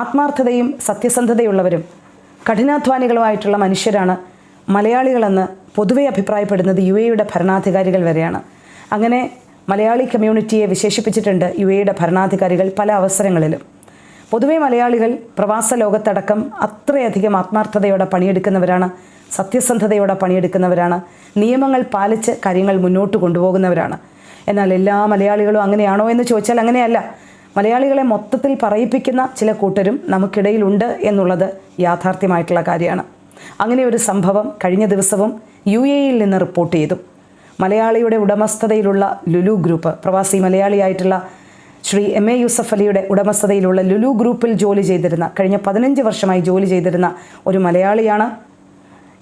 ആത്മാർത്ഥതയും സത്യസന്ധതയുള്ളവരും കഠിനാധ്വാനികളുമായിട്ടുള്ള മനുഷ്യരാണ് മലയാളികളെന്ന് പൊതുവെ അഭിപ്രായപ്പെടുന്നത് യു എയുടെ ഭരണാധികാരികൾ വരെയാണ്. അങ്ങനെ മലയാളി കമ്മ്യൂണിറ്റിയെ വിശേഷിപ്പിച്ചിട്ടുണ്ട് യു എയുടെ ഭരണാധികാരികൾ പല അവസരങ്ങളിലും. പൊതുവെ മലയാളികൾ പ്രവാസ ലോകത്തടക്കം അത്രയധികം ആത്മാർത്ഥതയോടെ പണിയെടുക്കുന്നവരാണ് സത്യസന്ധതയോടെ പണിയെടുക്കുന്നവരാണ് നിയമങ്ങൾ പാലിച്ച് കാര്യങ്ങൾ മുന്നോട്ട് കൊണ്ടുപോകുന്നവരാണ്. എന്നാൽ എല്ലാ മലയാളികളും അങ്ങനെയാണോ എന്ന് ചോദിച്ചാൽ അങ്ങനെയല്ല. മലയാളികളെ മൊത്തത്തിൽ പറയിപ്പിക്കുന്ന ചില കൂട്ടരും നമുക്കിടയിലുണ്ട് എന്നുള്ളത് യാഥാർത്ഥ്യമായിട്ടുള്ള കാര്യമാണ്. അങ്ങനെ ഒരു സംഭവം കഴിഞ്ഞ ദിവസവും യു എയിൽ നിന്ന് റിപ്പോർട്ട് ചെയ്തു. മലയാളിയുടെ ഉടമസ്ഥതയിലുള്ള ലുലു ഗ്രൂപ്പ് പ്രവാസി മലയാളിയായിട്ടുള്ള ശ്രീ എം എ യൂസഫ് അലിയുടെ ഉടമസ്ഥതയിലുള്ള ലുലു ഗ്രൂപ്പിൽ ജോലി ചെയ്തിരുന്ന കഴിഞ്ഞ പതിനഞ്ച് വർഷമായി ജോലി ചെയ്തിരുന്ന ഒരു മലയാളിയാണ്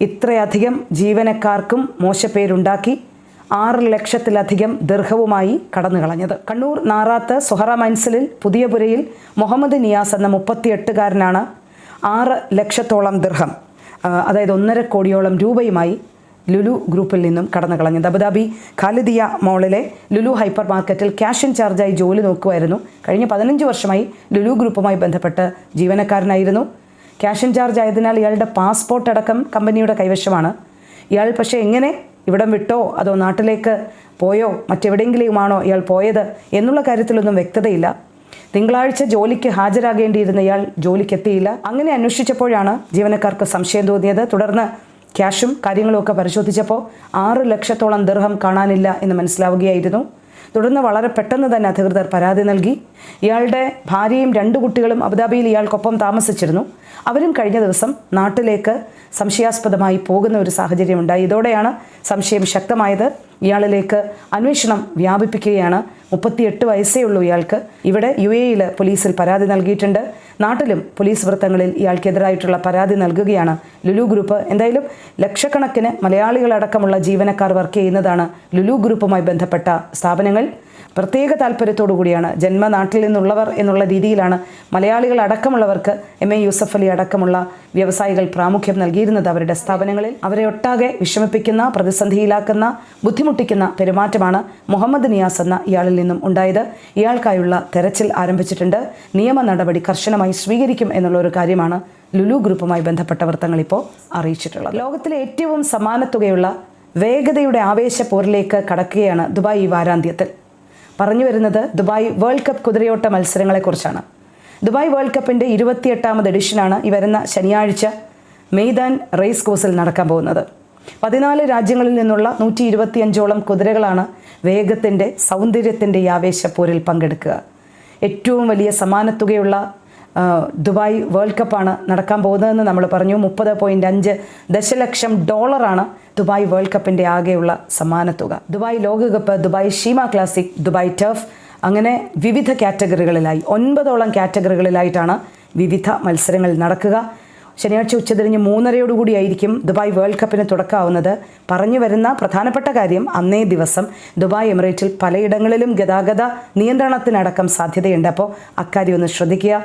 ഇത്രയധികം ജീവനക്കാർക്കും മോശപ്പേരുണ്ടാക്കി ആറ് ലക്ഷത്തിലധികം ദീർഘവുമായി കടന്നു കളഞ്ഞത് കണ്ണൂർ നാറാത്ത് സുഹറ മൈൻസിലിൽ പുതിയപുരയിൽ മുഹമ്മദ് നിയാസ് എന്ന മുപ്പത്തിയെട്ടുകാരനാണ് ആറ് ലക്ഷത്തോളം ദീർഘം അതായത് ഒന്നര കോടിയോളം രൂപയുമായി ലുലു ഗ്രൂപ്പിൽ നിന്നും കടന്നു കളഞ്ഞത് അബുദാബി ഖാലിദിയ മോളിലെ ലുലു ഹൈപ്പർ മാർക്കറ്റിൽ ക്യാഷ് ഇൻ ചാർജായി ജോലി നോക്കുമായിരുന്നു. കഴിഞ്ഞ പതിനഞ്ച് വർഷമായി ലുലു ഗ്രൂപ്പുമായി ബന്ധപ്പെട്ട് ജീവനക്കാരനായിരുന്നു. ക്യാഷ് ഇൻ ചാർജ് ആയതിനാൽ ഇയാളുടെ പാസ്പോർട്ട് അടക്കം കമ്പനിയുടെ കൈവശമാണ്. ഇയാൾ പക്ഷേ എങ്ങനെ ഇവിടം വിട്ടോ? അതോ നാട്ടിലേക്ക് പോയോ? മറ്റെവിടെയെങ്കിലുമാണോ ഇയാൾ പോയത്? എന്നുള്ള കാര്യത്തിലൊന്നും വ്യക്തതയില്ല. തിങ്കളാഴ്ച ജോലിക്ക് ഹാജരാകേണ്ടിയിരുന്ന ഇയാൾ ജോലിക്കെത്തിയില്ല. അങ്ങനെ അന്വേഷിച്ചപ്പോഴാണ് ജീവനക്കാർക്ക് സംശയം തോന്നിയത്. തുടർന്ന് ക്യാഷും കാര്യങ്ങളുമൊക്കെ പരിശോധിച്ചപ്പോൾ ആറ് ലക്ഷത്തോളം ദീർഘം കാണാനില്ല എന്ന് മനസ്സിലാവുകയായിരുന്നു. തുടർന്ന് വളരെ പെട്ടെന്ന് തന്നെ അധികൃതർ പരാതി നൽകി. ഇയാളുടെ ഭാര്യയും രണ്ട് കുട്ടികളും അബുദാബിയിൽ ഇയാൾക്കൊപ്പം താമസിച്ചിരുന്നു. അവരും കഴിഞ്ഞ ദിവസം നാട്ടിലേക്ക് സംശയാസ്പദമായി പോകുന്ന ഒരു സാഹചര്യം ഉണ്ടായി ഇതോടെയാണ് സംശയം ശക്തമായത്. ഇയാളിലേക്ക് അന്വേഷണം വ്യാപിപ്പിക്കുകയാണ്. മുപ്പത്തിയെട്ട് വയസ്സേ ഉള്ളൂ ഇയാൾക്ക്. ഇവിടെ യു എയിൽ പോലീസിൽ പരാതി നൽകിയിട്ടുണ്ട്. നാട്ടിലും പോലീസ് വൃത്തങ്ങളിൽ ഇയാൾക്കെതിരായിട്ടുള്ള പരാതി നൽകുകയാണ് ലുലു ഗ്രൂപ്പ്. എന്തായാലും ലക്ഷക്കണക്കിന് മലയാളികളടക്കമുള്ള ജീവനക്കാർ വർക്ക് ചെയ്യുന്നതാണ് ലുലു ഗ്രൂപ്പുമായി ബന്ധപ്പെട്ട സ്ഥാപനങ്ങൾ. പ്രത്യേക താല്പര്യത്തോടു കൂടിയാണ് ജന്മനാട്ടിൽ നിന്നുള്ളവർ എന്നുള്ള രീതിയിലാണ് മലയാളികൾ അടക്കമുള്ളവർക്ക് എം എ യൂസഫ് അലി അടക്കമുള്ള വ്യവസായികൾ പ്രാമുഖ്യം നൽകിയിരുന്നത്. അവരുടെ സ്ഥാപനങ്ങളിൽ അവരെ ഒട്ടാകെ വിഷമിപ്പിക്കുന്ന പ്രതിസന്ധിയിലാക്കുന്ന ബുദ്ധിമുട്ടിക്കുന്ന പെരുമാറ്റമാണ് മുഹമ്മദ് നിയാസ് എന്ന ഇയാളിൽ നിന്നും ഉണ്ടായത്. ഇയാൾക്കായുള്ള തെരച്ചിൽ ആരംഭിച്ചിട്ടുണ്ട്. നിയമ നടപടി കർശനമായി സ്വീകരിക്കും എന്നുള്ള ഒരു കാര്യമാണ് ലുലു ഗ്രൂപ്പുമായി ബന്ധപ്പെട്ട വൃത്തങ്ങൾ ഇപ്പോൾ അറിയിച്ചിട്ടുള്ളത്. ലോകത്തിലെ ഏറ്റവും സമാനത്തുകയുള്ള വേഗതയുടെ ആവേശ പോരിലേക്ക് കടക്കുകയാണ് ദുബായ് ഈ വാരാന്ത്യത്തിൽ. പറഞ്ഞു വരുന്നത് ദുബായ് വേൾഡ് കപ്പ് കുതിരയോട്ട മത്സരങ്ങളെക്കുറിച്ചാണ്. ദുബായ് വേൾഡ് കപ്പിന്റെ ഇരുപത്തിയെട്ടാമത് എഡിഷനാണ് ഈ വരുന്ന ശനിയാഴ്ച മെയ്ദാൻ റേസ് കോഴ്സിൽ നടക്കാൻ പോകുന്നത്. പതിനാല് രാജ്യങ്ങളിൽ നിന്നുള്ള നൂറ്റി ഇരുപത്തിയഞ്ചോളം കുതിരകളാണ് വേഗത്തിന്റെ സൗന്ദര്യത്തിന്റെ ഈ ആവേശപ്പോരിൽ പങ്കെടുക്കുക. ഏറ്റവും വലിയ സമാനത്തുകയുള്ള ദുബായ് വേൾഡ് കപ്പാണ് നടക്കാൻ പോകുന്നതെന്ന് നമ്മൾ പറഞ്ഞു. മുപ്പത് പോയിന്റ് അഞ്ച് ദശലക്ഷം ഡോളറാണ് ദുബായ് വേൾഡ് കപ്പിന്റെ ആകെയുള്ള സമ്മാനത്തുക. ദുബായ് ലോകകപ്പ് Dubai Sheema classic Dubai turf അങ്ങനെ വിവിധ കാറ്റഗറികളിലായി ഒൻപതോളം കാറ്റഗറികളിലായിട്ടാണ് വിവിധ മത്സരങ്ങൾ നടക്കുക. ശനിയാഴ്ച ഉച്ചതിരിഞ്ഞ് മൂന്നരയോടുകൂടിയായിരിക്കും ദുബായ് വേൾഡ് കപ്പിന് തുടക്കാവുന്നത്. പറഞ്ഞു വരുന്ന പ്രധാനപ്പെട്ട കാര്യം അന്നേ ദിവസം ദുബായ് എമിറേറ്റിൽ പലയിടങ്ങളിലും ഗതാഗത നിയന്ത്രണത്തിനടക്കം സാധ്യതയുണ്ട്. അപ്പോൾ അക്കാര്യം ഒന്ന് ശ്രദ്ധിക്കുക.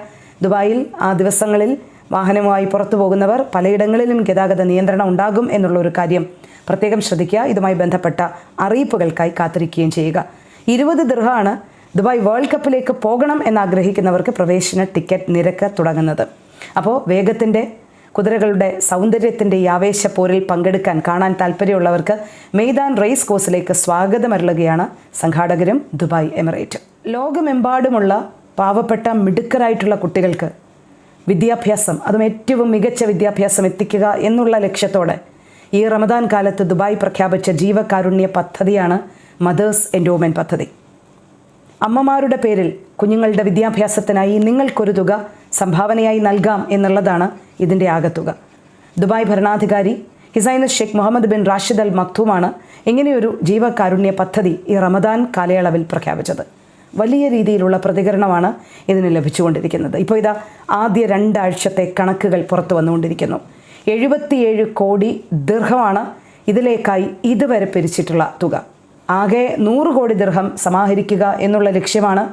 ദുബായിൽ ആ ദിവസങ്ങളിൽ വാഹനവുമായി പുറത്തു പോകുന്നവർ പലയിടങ്ങളിലും ഗതാഗത നിയന്ത്രണം ഉണ്ടാകും എന്നുള്ള ഒരു കാര്യം പ്രത്യേകം ശ്രദ്ധിക്കുക. ഇതുമായി ബന്ധപ്പെട്ട അറിയിപ്പുകൾക്കായി കാത്തിരിക്കുകയും ചെയ്യുക. ഇരുപത് ദൃഹമാണ് ദുബായ് വേൾഡ് കപ്പിലേക്ക് പോകണം എന്നാഗ്രഹിക്കുന്നവർക്ക് പ്രവേശന ടിക്കറ്റ് നിരക്ക് തുടങ്ങുന്നത്. അപ്പോൾ വേഗത്തിന്റെ കുതിരകളുടെ സൗന്ദര്യത്തിന്റെ ഈ ആവേശപ്പോരിൽ പങ്കെടുക്കാൻ കാണാൻ താല്പര്യമുള്ളവർക്ക് മെയ്ദാൻ റേസ് കോഴ്സിലേക്ക് സ്വാഗതമരുളുകയാണ് സംഘാടകരും ദുബായ് എമിറേറ്റ്. ലോകമെമ്പാടുമുള്ള പാവപ്പെട്ട മിടുക്കരായിട്ടുള്ള കുട്ടികൾക്ക് വിദ്യാഭ്യാസം അതും ഏറ്റവും മികച്ച വിദ്യാഭ്യാസം എത്തിക്കുക എന്നുള്ള ലക്ഷ്യത്തോടെ ഈ റമദാൻ കാലത്ത് ദുബായ് പ്രഖ്യാപിച്ച ജീവകാരുണ്യ പദ്ധതിയാണ് മദേഴ്സ് എൻഡോമെന്റ് പദ്ധതി. അമ്മമാരുടെ പേരിൽ കുഞ്ഞുങ്ങളുടെ വിദ്യാഭ്യാസത്തിനായി നിങ്ങൾക്കൊരു തുക സംഭാവനയായി നൽകാം എന്നുള്ളതാണ് ഇതിന്റെ ആകത്തുക. ദുബായ് ഭരണാധികാരി his highness Sheikh Mohammed bin Rashid Al മക്തൂമാണ് ഇങ്ങനെയൊരു ജീവകാരുണ്യ പദ്ധതി ഈ റമദാൻ കാലയളവിൽ പ്രഖ്യാപിച്ചത്. വലിയ രീതിയിലുള്ള പ്രതികരണമാണ് ഇതിന് ലഭിച്ചുകൊണ്ടിരിക്കുന്നത്. ഇപ്പോൾ ഇതാ ആദ്യ രണ്ടാഴ്ചത്തെ കണക്കുകൾ പുറത്തു വന്നുകൊണ്ടിരിക്കുന്നു. എഴുപത്തിയേഴ് കോടി ദീർഘമാണ് ഇതിലേക്കായി ഇതുവരെ പിരിച്ചിട്ടുള്ള തുക. ആകെ നൂറ് കോടി ദീർഘം സമാഹരിക്കുക എന്നുള്ള ലക്ഷ്യമാണ്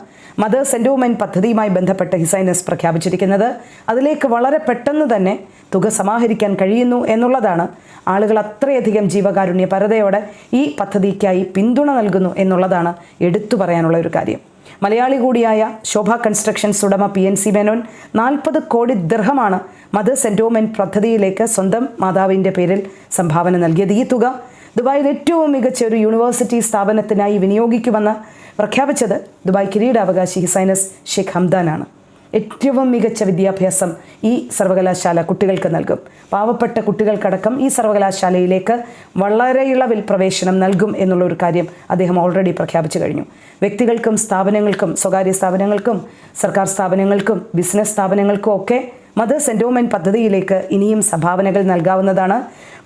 മദർ മദേഴ്സ് എൻഡോമെന്റ് പദ്ധതിയുമായി ബന്ധപ്പെട്ട് ഹിസൈനസ് പ്രഖ്യാപിച്ചിരിക്കുന്നത്. അതിലേക്ക് വളരെ പെട്ടെന്ന് തന്നെ തുക സമാഹരിക്കാൻ കഴിയുന്നു എന്നുള്ളതാണ് ആളുകൾ അത്രയധികം ജീവകാരുണ്യ പരതയോടെ ഈ പദ്ധതിക്കായി പിന്തുണ നൽകുന്നു എന്നുള്ളതാണ് എടുത്തു പറയാനുള്ള ഒരു കാര്യം. മലയാളി കൂടിയായ ശോഭ കൺസ്ട്രക്ഷൻസ് ഉടമ പി എൻ സി മേനോൻ നാൽപ്പത് കോടി ദൃഹമാണ് മദർ എൻഡോമെന്റ് പദ്ധതിയിലേക്ക് സ്വന്തം മാതാവിന്റെ പേരിൽ സംഭാവന നൽകിയത്. ഈ തുക ദുബായിൽ ഏറ്റവും മികച്ച ഒരു യൂണിവേഴ്സിറ്റി സ്ഥാപനത്തിനായി വിനിയോഗിക്കുമെന്ന് പ്രഖ്യാപിച്ചത് ദുബായ് കിരീടാവകാശി ഹിസൈനസ് ഷെയ്ഖ് ഹംദാനാണ്. ഏറ്റവും മികച്ച വിദ്യാഭ്യാസം ഈ സർവകലാശാല കുട്ടികൾക്ക് നൽകും. പാവപ്പെട്ട കുട്ടികൾക്കടക്കം ഈ സർവകലാശാലയിലേക്ക് വളരെ ഇളവിൽ പ്രവേശനം നൽകും എന്നുള്ള ഒരു കാര്യം അദ്ദേഹം ഓൾറെഡി പ്രഖ്യാപിച്ചു കഴിഞ്ഞു. വ്യക്തികൾക്കും സ്ഥാപനങ്ങൾക്കും സ്വകാര്യ സ്ഥാപനങ്ങൾക്കും സർക്കാർ സ്ഥാപനങ്ങൾക്കും ബിസിനസ് സ്ഥാപനങ്ങൾക്കും ഒക്കെ മദേഴ്സ് എൻഡോമെൻ പദ്ധതിയിലേക്ക് ഇനിയും സംഭാവനകൾ നൽകാവുന്നതാണ്.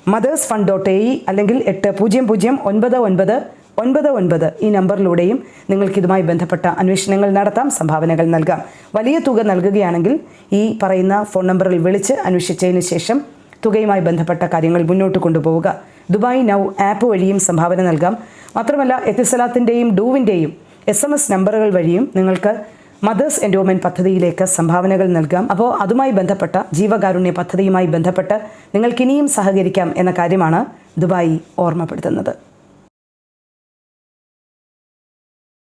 മദേഴ്സ് ഫണ്ട് ഡോട്ട് എ അല്ലെങ്കിൽ എട്ട് പൂജ്യം പൂജ്യം ഒൻപത് ഒൻപത് ഒൻപത് ഒൻപത് ഈ നമ്പറിലൂടെയും നിങ്ങൾക്ക് ഇതുമായി ബന്ധപ്പെട്ട അന്വേഷണങ്ങൾ നടത്താം സംഭാവനകൾ നൽകാം. വലിയ തുക നൽകുകയാണെങ്കിൽ ഈ പറയുന്ന ഫോൺ നമ്പറിൽ വിളിച്ച് അന്വേഷിച്ചതിന് ശേഷം തുകയുമായി ബന്ധപ്പെട്ട കാര്യങ്ങൾ മുന്നോട്ട് കൊണ്ടുപോവുക. ദുബായ് നൗ ആപ്പ് വഴിയും സംഭാവന നൽകാം. മാത്രമല്ല എത്തിസലാത്തിന്റെയും ഡൂവിന്റെയും എസ് എം എസ് നമ്പറുകൾ വഴിയും നിങ്ങൾക്ക് മദേഴ്സ് എൻഡോമെന്റ് പദ്ധതിയിലേക്ക് സംഭാവനകൾ നൽകാം. അപ്പോൾ അതുമായി ബന്ധപ്പെട്ട ജീവകാരുണ്യ പദ്ധതിയുമായി ബന്ധപ്പെട്ട് നിങ്ങൾക്കിനിയും സഹകരിക്കാം എന്ന കാര്യമാണ് ദുബായി ഓർമ്മപ്പെടുത്തുന്നത്.